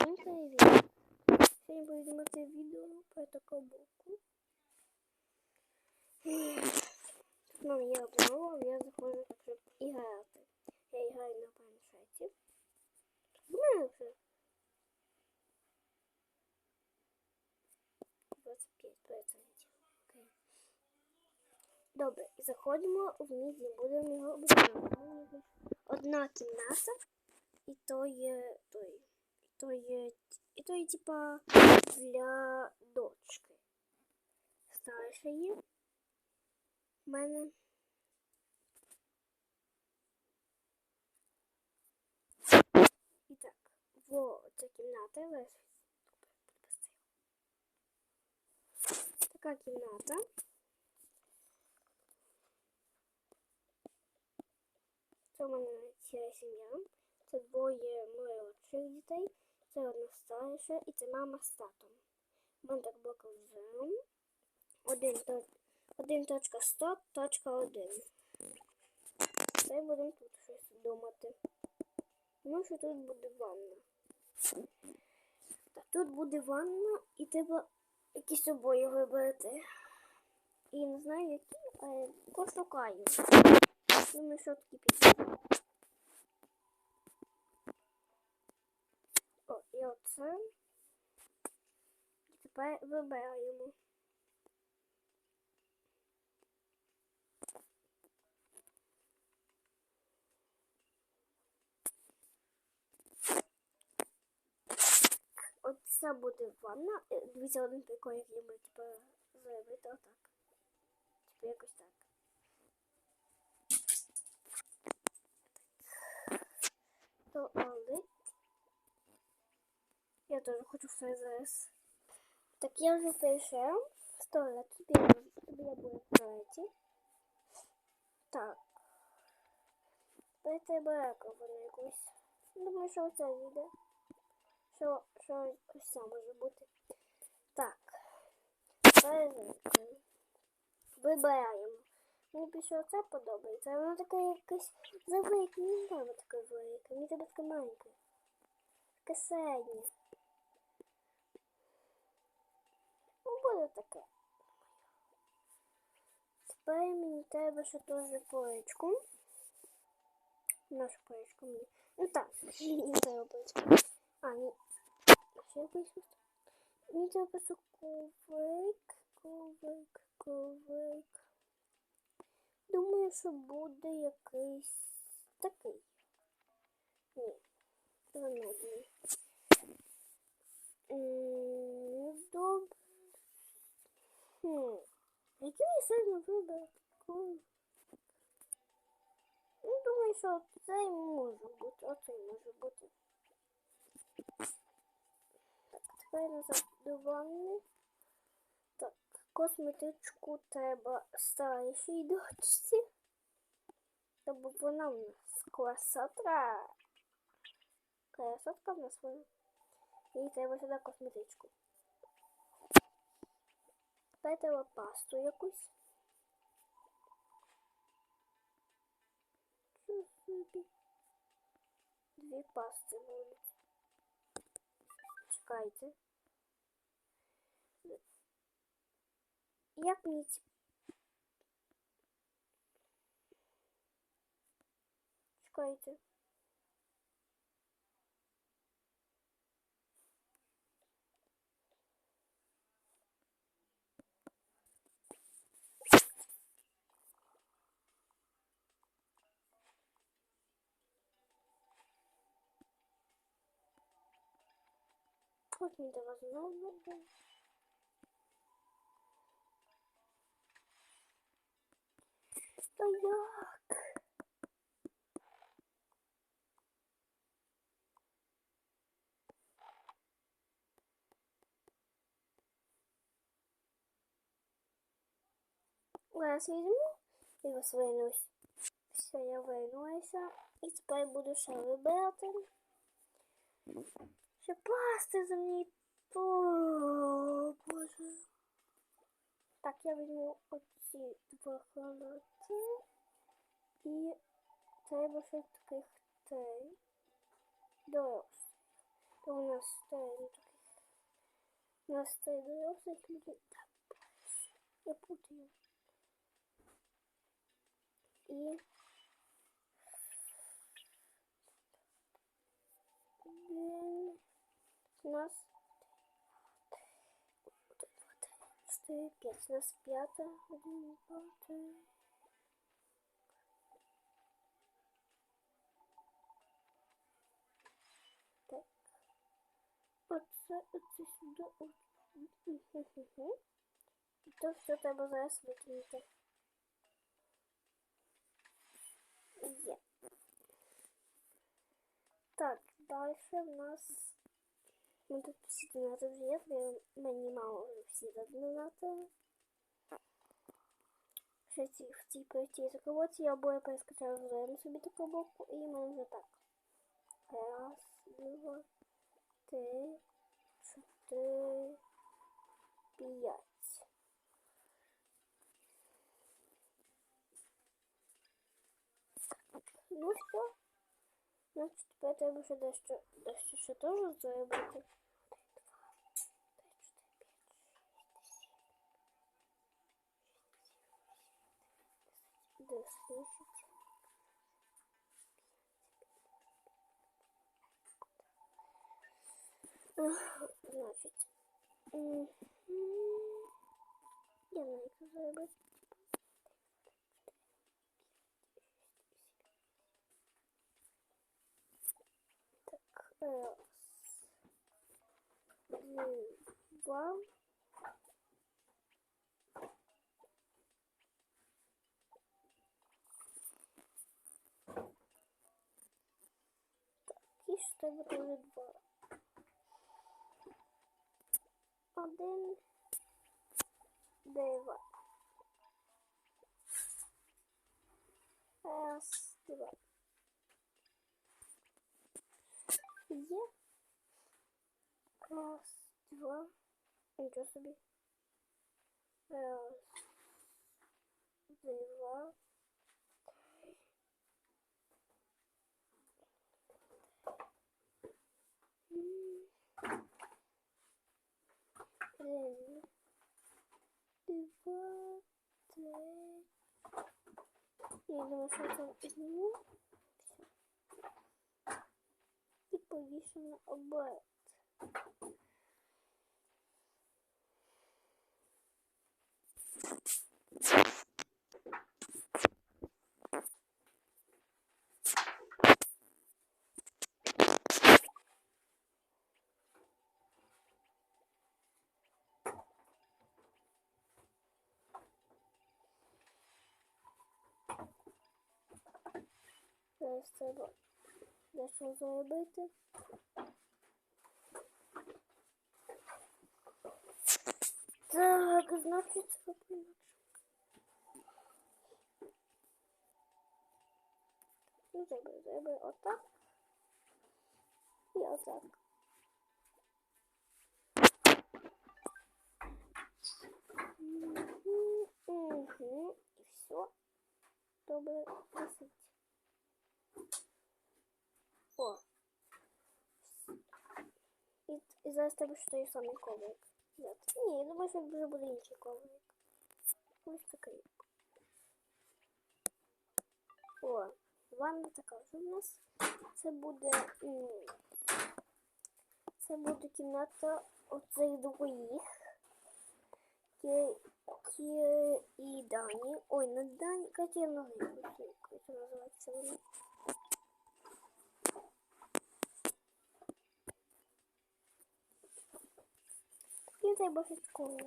Всім привіт! Сьогодні буду знімати відео про таку боку. Ну, я обновила, я заходжу щоб і. Я граю на планшеті. Вже 25%. Окей. Добре, заходимо в міді, будемо його обновити. Одна кімната, і то є той. То є, і то є типа для дочки. Старшої. У мене. І так, во ця кімната. Така кімната. Це в мене ціла сім'я. Це двоє молодших дітей, це одна старша і це мама з татом. У мене так боком взяв. Один, то- один точка 100, точка 1. Це будемо тут щось думати. Ну, що тут буде ванна. Так, тут буде ванна і треба якісь обої вибрати. І не знаю які, але пошукаю. Думаю, що такі підійдуть. О, і оце. І тепер вибираємо. Оце буде ванна. Е, Дивіться, один прикол, який ми типу зробити отак. Типу якось так. Туалет. Я теж хочу все. Так я вже прийшов в. Тобі я, буду туалеті. Так. Тепер треба раковину якусь. Думаю, що це віде. Що, що ось може бути. Так. Вибираємо. Мені більше оце подобається. Воно таке якесь завелике. Мені не треба таке велике. Мені треба таке маленьке. Таке середнє. Буде таке. Тепер мені треба ще теж поличку. Нашу поличку мені. Ну так, не треба поличку. А, ні. Ще якийсь. Мені треба просто ковик, ковик, ковик. Думаю, що буде якийсь такий. Ні, занудний. М, Добре. Хм. Який сильно? Ковик? Ну, думаю, що цей може бути, оцей може бути. Так, тепер назад до ванни. Так, косметичку треба старішій дочці. Щоб вона в нас красотка. Красотка в нас вона. Їй треба сюди косметичку. Тепер треба пасту якусь. Що собі? Дві пасти будуть. Чекайте. Як мені ці... Чекайте. От мені до вас знову. Та як? Зараз і вас винусь. Все, я винулася. І тепер буду ще вибирати. Ще пасти за мені. О, Боже. Так, я візьму оці два халати. І треба ще таких три. Дорослих. у нас стоит у нас стоит взрослых людей. Да, я путаю. И Блин. У нас четыре, пять. У нас пятая. Один, два, три. Так. Оце, оце сюди. І то все треба зараз викинути. Є. Так, далі в нас. Ну тут всі донати вже є, мені мало вже всі ці, в цій простій заколоці я обоє перескачаю взаєм собі таку боку і в мене так. Раз, два, три, чотири, п'ять. Ну що? Значить, тепер треба ще дещо, дещо ще теж зробити. Значить. мгм. Я не знаю. Так, раз. Два. Так, буде два. Один. Два. Раз, два. Є. Раз, два. Нічого собі. Раз, два. Один, два, три. Я думаю, що це зніму. І повішу на обед. Зараз треба дещо зробити. Так, значить, робимо. Ну, треба, треба отак. І отак. Угу. І все. Добре, висить. О. І, і зараз треба ще той самий коврик. Ні, я думаю, що вже буде інший коврик. Ось такий. О, ванна така вже в нас. Це буде. Це буде кімната оцих двоїх. Кі, Кі і Дані. Ой, не Дані, Катя Ноги. Як це називається? Я треба щось школу.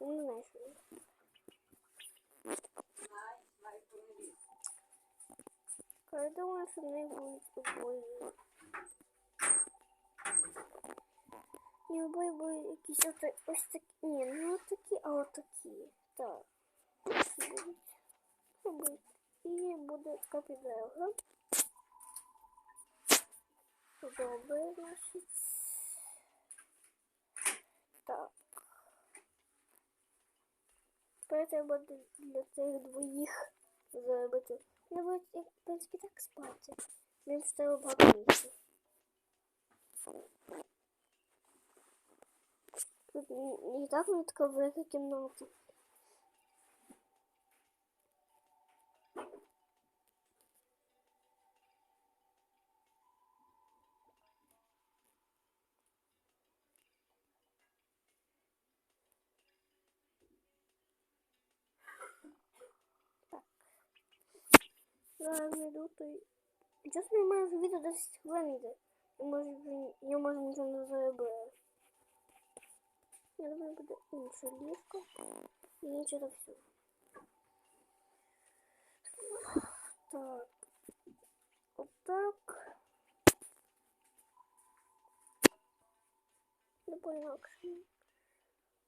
Не знаю, що. Я думаю, що вони будуть обоє. Не обоє будуть якісь ось, ось такі. Ні, не ось такі, а от такі. Так. Ось будуть. Це будуть. І буде капідерга. Добре, значить. Так. Тепер треба для цих двоїх зробити. Не будуть, в принципі, так спати. Він стало багато. Тут не так не така велика кімната. Зараз йду той. Чесно, я маю відео 10 хвилин йде. Я може, я може нічого не заробляю. Я думаю, буде інше ліжко. І інше то все. Так. Отак. Не по-інакше.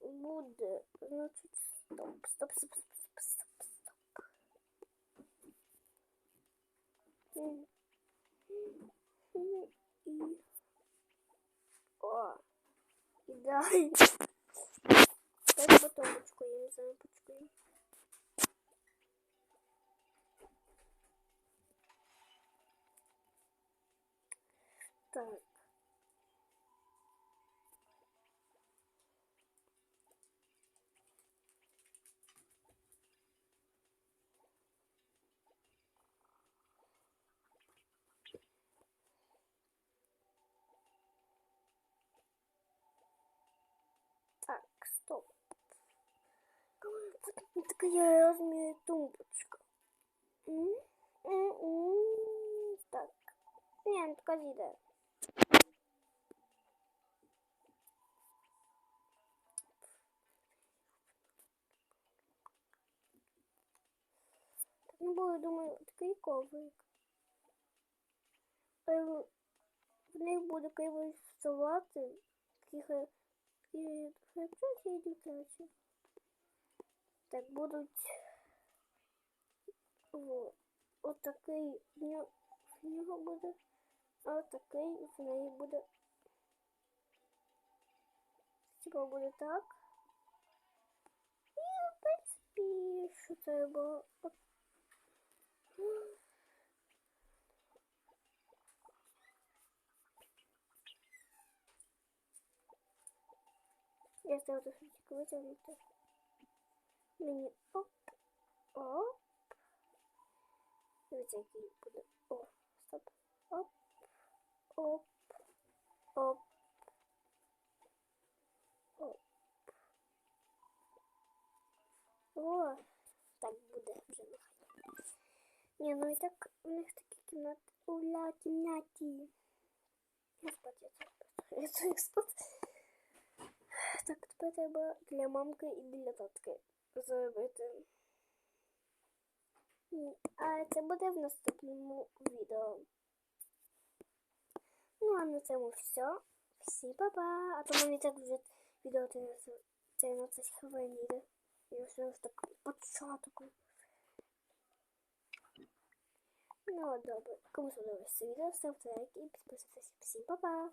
Буде, значить, стоп, стоп, стоп, стоп, І... О, ідеально. Дайте батоночку, я не знаю, почекаю. Так. Так, стоп. Такая размер тумбочка. Так. Не, ну така зійде. Ну бо я думаю, такий коврик. Е, В них буде криво вставати. Такі хай і хребчаті і дівчачі. Так будуть отакий нього, в нього буде, а отакий в неї буде. Типа буде так. І в принципі, що треба. От. Я став тут тільки витягнути. Мені оп, оп. Який буде. О, стоп. Оп, оп, оп. Оп. О, так буде вже нехай. Ні, ну і так у них такі кімнати. Уля, кімнаті. Я спати, я спати. Я спати. Так, тепер треба для мамки і для татки зробити. А це буде в наступному відео. Ну, а на цьому все. Всі па-па. А то мені так вже відео 13 хвилин йде. Я все ж так початок. Ну, добре. Кому сподобалося це відео, ставте лайк і підписуйтесь. Всім па-па!